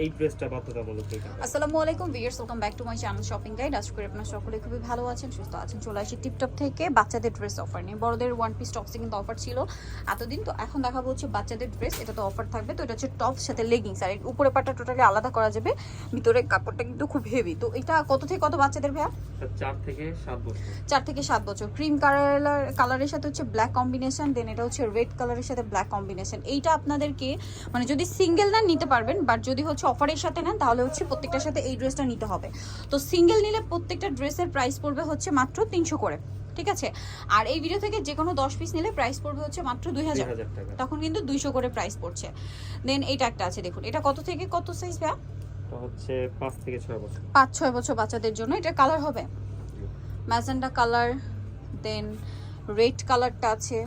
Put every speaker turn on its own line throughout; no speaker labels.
এই ড্রেসটা বাধ্যতামূলক
আসসালামু আলাইকুম viewers welcome back to my channel shopping guide আশা করি আপনারা সকলে খুবই ভালো আছেন সুস্থ আছেন চলে আসি টিপটপ থেকে বাচ্চাদের ড্রেস অফার নিয়ে। বড়দের ওয়ান পিস টপসে কিন্তু অফার ছিল এতদিন তো এখন দেখাবো হচ্ছে বাচ্চাদের ড্রেস এটা তো অফার থাকবে। তো এটা হচ্ছে টপ সাথে লেগিংস আর এর উপরে পাটা টোটালি আলাদা করা যাবে। ভিতরে কাপড়টা কিন্তু খুব হেভি তো এটা কত থেকে কত বাচ্চাদের ভাইয়া?
চার থেকে সাত বছর।
চার থেকে সাত বছর। ক্রিম কালার কালারের সাথে হচ্ছে ব্ল্যাক কম্বিনেশন দেন এটা হচ্ছে রেড কালারের সাথে ব্ল্যাক কম্বিনেশন এইটা আপনাদেরকে মানে যদি সিঙ্গেল না নিতে পারবেন বাট যদি হচ্ছে অফারের সাথে নেন তাহলে হচ্ছে প্রত্যেকটার সাথে এই ড্রেসটা নিতে হবে। তো সিঙ্গেল নিলে প্রত্যেকটা ড্রেসের প্রাইস পড়বে হচ্ছে মাত্র তিনশো করে ঠিক আছে? আর এই ভিডিও থেকে যে কোনো দশ পিস নিলে প্রাইস পড়বে হচ্ছে মাত্র দুই হাজার। তখন কিন্তু দুইশো করে প্রাইস পড়ছে। দেন এইটা একটা আছে দেখুন এটা কত থেকে কত সাইজ ভাইয়া?
হচ্ছে পাঁচ থেকে ছয় বছর।
পাঁচ ছয় বছর বাচ্চাদের জন্য। এটা কালার হবে? ম্যাজেন্ডা কালার দেন রেড কালারটা আছে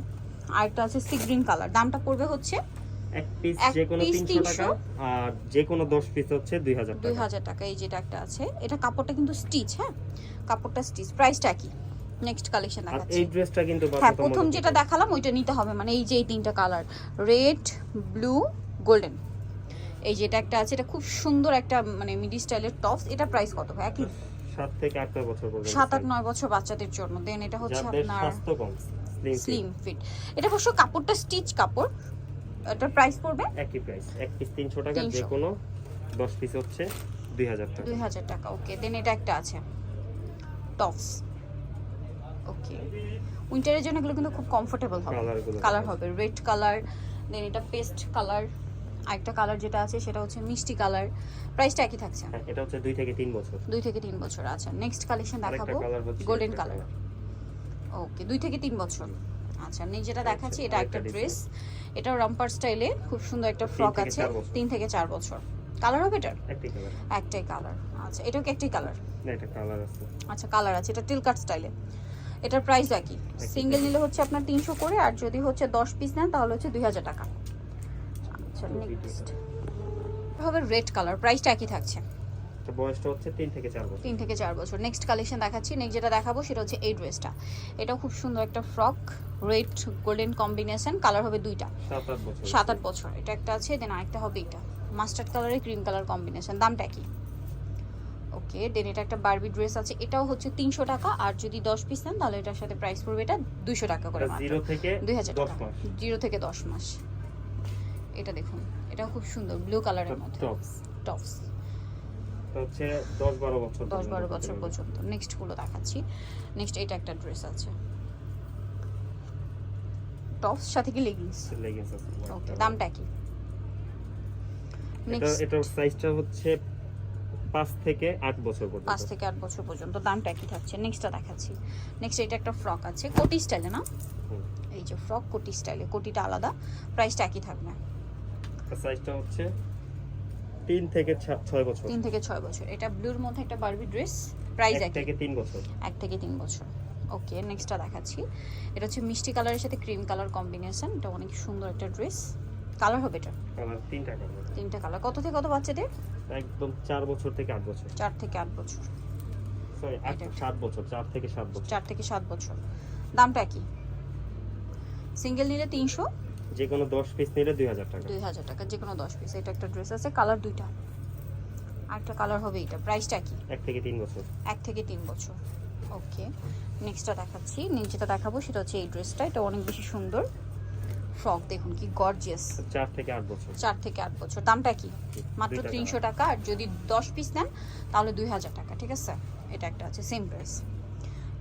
আর একটা আছে সি গ্রিন কালার দামটা পড়বে হচ্ছে
এক পিস যে কোনো
piece
তিনশো টাকা আর যে কোনো দশ পিস হচ্ছে দুই হাজার
দুই
টাকা
হাজার টাকা এই যেটা একটা আছে। এটা কাপড়টা কিন্তু স্টিচ হ্যাঁ? কাপড়টা স্টিচ প্রাইসটা কি? নেক্সট কালেকশন দেখাচ্ছি।
এই ড্রেসটা কিন্তু
হ্যাঁ প্রথম যেটা দেখালাম ওইটা নিতে হবে। মানে এই যে এই তিনটা কালার রেড ব্লু গোল্ডেন এই যেটা একটা আছে এটা খুব সুন্দর একটা মানে মিডি স্টাইলের টপস এটা প্রাইস কত ভাই? একই?
সাত থেকে আট নয় বছর পর্যন্ত
সাত আট নয় বছর বাচ্চাদের জন্য। দেন এটা হচ্ছে আপনার
স্লিম
ফিট এটা অবশ্য কাপড়টা স্টিচ কাপড়। এটার প্রাইস পড়বে?
একই প্রাইস এক পিস তিনশো টাকা যে কোনো দশ পিস হচ্ছে দুই হাজার টাকা।
দুই হাজার টাকা ওকে দেন এটা একটা আছে টপস ওকে উইন্টারের জন্য এগুলো কিন্তু খুব কমফোর্টেবল হবে কালার হবে রেড কালার দেন এটা পেস্ট কালার আরেকটা কালার যেটা আছে সেটা হচ্ছে মিষ্টি কালার প্রাইসটা একই থাকছে।
হ্যাঁ এটা হচ্ছে দুই থেকে তিন বছর।
দুই থেকে তিন বছর আচ্ছা নেক্সট কালেকশন দেখাবো গোল্ডেন কালার ওকে দুই থেকে তিন বছর। আচ্ছা নেক্সট যেটা দেখাচ্ছি এটা একটা ড্রেস এটা রাম্পার স্টাইলে খুব সুন্দর একটা ফ্রক আছে তিন থেকে চার বছর। কালার হবে এটার? একটাই কালার আচ্ছা এটাও কি একটাই কালার
এটা কালার আছে।
আচ্ছা কালার আছে এটা টিল কাট স্টাইলে এটার প্রাইস একই। সিঙ্গেল নিলে হচ্ছে আপনার তিনশো করে আর যদি হচ্ছে দশ পিস নেন তাহলে হচ্ছে দুই হাজার টাকা। আচ্ছা নেক্সট হবে রেড কালার প্রাইসটা একই থাকছে।
তো বয়সটা হচ্ছে তিন থেকে চার বছর।
তিন থেকে চার বছর। নেক্সট কালেকশন দেখাচ্ছি। নেক্সট যেটা দেখাবো সেটা হচ্ছে এই ড্রেসটা এটাও খুব সুন্দর একটা frock red golden combination colour হবে দুইটা।
সাত আট বছর।
সাত আট বছর। এটা একটা আছে দেন আরেকটা হবে এটা। মাস্টার্ড কালারের ক্রিম কালার কম্বিনেশন দামটা কি ওকে দেন এটা একটা বারবি ড্রেস আছে। এটাও হচ্ছে তিনশো টাকা। আর যদি দশ পিস নেন তাহলে এটার সাথে প্রাইস পড়বে এটা দুইশো টাকা করে মাত্র।
জিরো থেকে
দুই হাজার টাকা। জিরো থেকে দশ মাস। এটা দেখুন। এটা খুব সুন্দর ব্লু কালারের মধ্যে।
টপস হচ্ছে দশ বারো বছর
দশ
পর্যন্ত
বারো বছর পর্যন্ত। নেক্সটগুলো দেখাচ্ছি। নেক্সট এটা একটা ড্রেস আছে। টপস সাথে কি লেগিংস
আছে,
ওকে দামটা কি।
এটা এটার সাইজটা হচ্ছে পাঁচ থেকে আট বছর
পাঁচ
পর্যন্ত
থেকে আট বছর পর্যন্ত। দামটা কি থাকছে। নেক্সটটা দেখাচ্ছি। নেক্সট এটা একটা ফ্রক আছে। কোটি স্টাইলে না। এই যে ফ্রক কোটি স্টাইলে কোটিটা আলাদা। প্রাইসটা একই থাকবে।
সাইজটা হচ্ছে তিন থেকে ছয় বছর।
তিন থেকে ছয় বছর। এটা ব্লুর মধ্যে একটা বারবি ড্রেস প্রাইস
এক থেকে তিন বছর।
এক থেকে তিন বছর। ওকে নেক্সটটা দেখাচ্ছি। এটা হচ্ছে মিষ্টি কালারের সাথে ক্রিম কালার কম্বিনেশন এটা অনেক সুন্দর একটা ড্রেস কালার হবে এটা?
কালার তিনটা কালার
তিনটা কালার কত থেকে কত বাচ্চাদের?
একদম চার বছর থেকে আট বছর।
চার থেকে আট বছর।
সরি বছর চার থেকে সাত বছর।
চার থেকে সাত বছর। দামটা কি? সিঙ্গেল নিলে তিনশো
যে কোনো দশ পিস নিলে দুই হাজার টাকা।
দুই হাজার টাকা যে কোনো দশ পিস এটা একটা ড্রেস আছে কালার দুইটা। আরেকটা কালার হবে এটা প্রাইসটা কি?
এক থেকে তিন বছর।
এক থেকে তিন বছর। ওকে নেক্সটটা দেখাচ্ছি। যেটা দেখাবো সেটা হচ্ছে এই ড্রেসটা এটা অনেক বেশি সুন্দর। ফ্রক দেখুন কি গর্জিয়াস
চার থেকে আট বছর।
চার থেকে আট বছর। দামটা কি? মাত্র
দুইটা
তিনশো টাকা। আর যদি দশ পিস নেন তাহলে দুই হাজার টাকা। ঠিক আছে? এটা একটা আছে সেম প্রাইস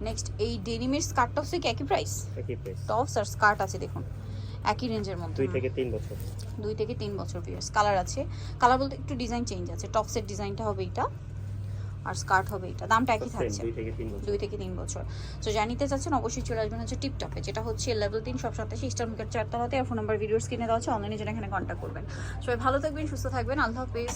নেক্সট এই ডেনিমের স্কার্ট টপসে কি একই প্রাইস
একই প্রাইস
টপস আর স্কার্ট আছে দেখুন। একই রেঞ্জের মধ্যে
দুই থেকে তিন বছর।
দুই থেকে তিন বছর পিয়ার্স কালার আছে। কালার বলতে একটু ডিজাইন চেঞ্জ আছে। টপ সেট ডিজাইনটা হবে এটা আর স্কার্ট হবে এটা দামটা একই থাকছে।
দুই থেকে তিন বছর।
সো জানিতে চাচ্ছেন অবশ্যই চলে আসবেন হচ্ছে টিপটপে যেটা হচ্ছে লেভেল তিন সব সপ্তাহে ইস্টার মুখের চারতলাতে আর ফোন নাম্বার ভিডিওস কিনে দেওয়া হচ্ছে অনলাইনে যেন এখানে কন্ট্যাক্ট করবেন। সবাই ভালো থাকবেন সুস্থ থাকবেন। আল্লাহ হাফেজ।